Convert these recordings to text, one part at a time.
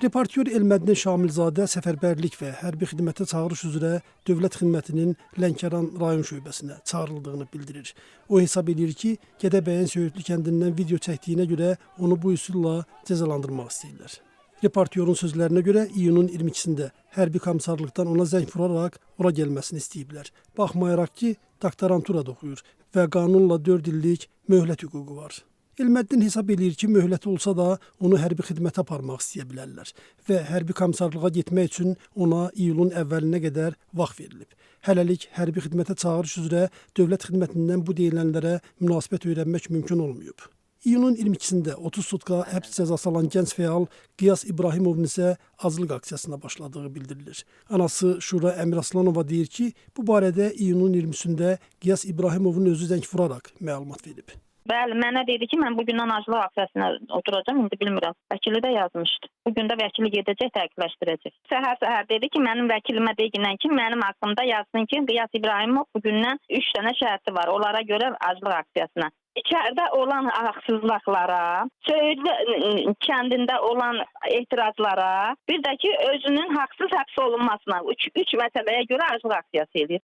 Reportyor Elmədin Şamilzadə səfərbərlik və hərbi xidmətə çağırış üzrə Dövlət Xidmətinin Lənkəran rayon şöbəsinə çağırıldığını bildirir. O hesab edir ki, Gədəbəyin Söyüdlü kəndindən video çəkdiyinə görə onu bu üsulla cəzalandırmaq istəyirlər. Reportyorun sözlərinə görə iyunun 22-sində hərbi komissarlıqdan ona zəng vuraraq ora gəlməsini istəyiblər. Baxmayaraq ki, doktoranturada oxuyur və qanunla 4 illik möhlət hüququ var. Elməddin hesab eləyir ki, möhlət olsa da onu hərbi xidmətə aparmaq istəyə bilərlər və hərbi komissarlığa getmək üçün ona iyulun əvvəlinə qədər vaxt verilib. Hələlik hərbi xidmətə çağırış üzrə dövlət xidmətindən bu deyilənlərə münasibət öyrənmək mümkün olmayıb. İyunun 22-sində 30 sutka həbs cəzası alan gənc fəal Qiyas İbrahimovun isə azlıq aksiyasına başladığı bildirilir. Anası Şura Əmiraslanova deyir ki, bu barədə iyunun 20-sində Qiyas İbrahimovun özü zəng vuraraq məlumat verib. Bəli, mənə dedi ki, mən bu gündən aclıq aksiyasına oturacağam, indi bilmirəm. Vəkili də yazmışdı. Bu gün də vəkili gedəcək, dəqiqləşdirəcək. Səhər-səhər dedi ki, mənim vəkilimə deyinən ki, mənim haqqımda yazsın ki, Qiyas İbrahimov bu gündən 3 dənə şərti var. Onlara görə aclıq aksiyasına. İçəridə olan haqsızlıqlara, Söyüdlü kəndində olan etirazlara, bir də ki, özünün haqsız həbs olunmasına 3 3 məsələyə görə aclıq aksiyası edir.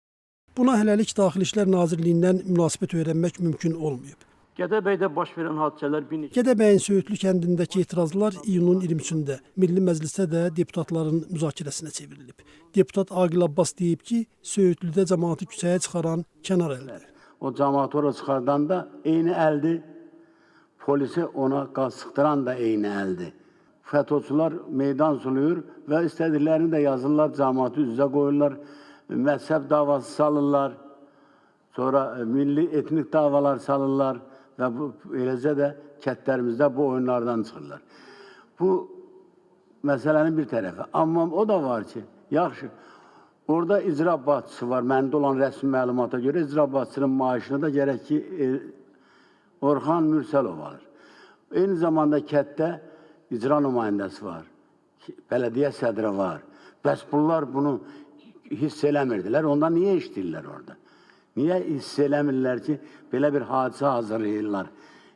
Buna hələlik Daxili İşlər Nazirliyindən münasibət öyrənmək mümkün olmayıb. Gədəbəyin Söyüdlü kəndindəki etirazlar iyunun 23-də Milli Məclisdə də deputatların müzakirəsinə çevrilib. Deputat Aqil Abbas deyib ki, Söyüdlüdə cəmaatı küçəyə çıxaran kənar əldir. O cəmaat ora çıxardanda eyni əldir. Polisi ona qaz sıxdıran da eyni əldir. FETÖ'çülər meydan sulayır və istədiklərini də yazırlar, cəmaatı üzə qoyurlar, məzhəb davası salırlar. Sonra milli etnik davalar salırlar və bu eləcə də kətlərimizdə bu oyunlardan çıxırlar. Bu məsələnin bir tərəfi. Amma o da var ki, yaxşı, orada icra başçısı var. Məndə olan rəsmi məlumata görə icra başçısının maaşını da gərək ki, e, Orxan Mürsəlov alır. Eyni zamanda kətdə icra nümayəndəsi var. Bələdiyyə sədri var. Bəs bunlar bunu hiss eləmirdilər. Onda niyə işləyirlər orada? Niyə hiss ki, belə bir hadisə hazırlayırlar?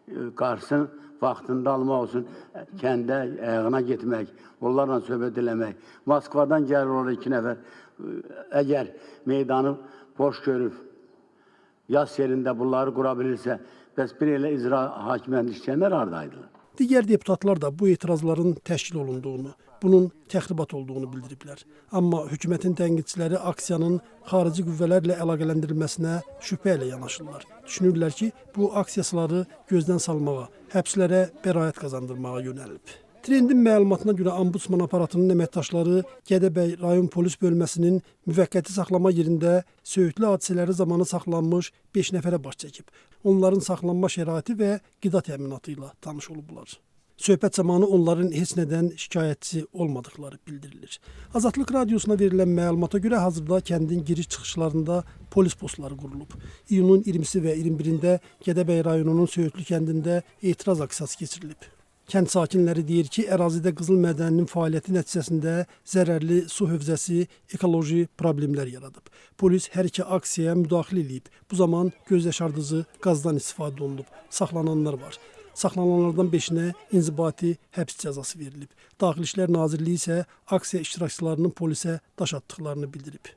E, Qarşısını vaxtında almaq üçün kəndə ayağına getmək, onlarla söhbət eləmək. Moskvadan gəlir orada iki nəfər. E, Əgər meydanı boş görüb, yaz yerində bunları qura bilirsə, bəs bir elə icra hakimiyyətində işləyənlər hardaydılar? Digər deputatlar da bu etirazların təşkil olunduğunu, bunun təxribat olduğunu bildiriblər. Amma hökumətin tənqidçiləri aksiyanın xarici qüvvələrlə əlaqələndirilməsinə şübhə ilə yanaşırlar. Düşünürlər ki, bu aksiyasları gözdən salmağa, həbslərə bəraət qazandırmağa yönəlib. Trendin məlumatına görə Ombudsman aparatının əməkdaşları Gədəbəy rayon polis bölməsinin müvəqqəti saxlama yerində söyüdlü hadisələri zamanı saxlanmış 5 nəfərə baş çəkib. Onların saxlanma şəraiti və qida təminatı ilə tanış olublar. Söhbət zamanı onların heç nədən şikayətçi olmadıkları bildirilir. Azadlıq radiosuna verilən məlumata görə hazırda kəndin giriş-çıxışlarında polis postları qurulub. İyunun 20-si və 21-də Gədəbəy rayonunun Söyüdlü kəndində etiraz aksiyası keçirilib. Kənd sakinləri deyir ki, ərazidə qızıl mədəninin fəaliyyəti nəticəsində zərərli su hövzəsi ekoloji problemlər yaradıb. Polis hər iki aksiyaya müdaxilə edib. Bu zaman göz yaşardıcı qazdan istifadə olunub. Saxlananlar var. Saxlananlardan 5-nə inzibati həbs cəzası verilib. Daxili İşlər Nazirliyi isə aksiya iştirakçılarının polisə daş atdıqlarını bildirib.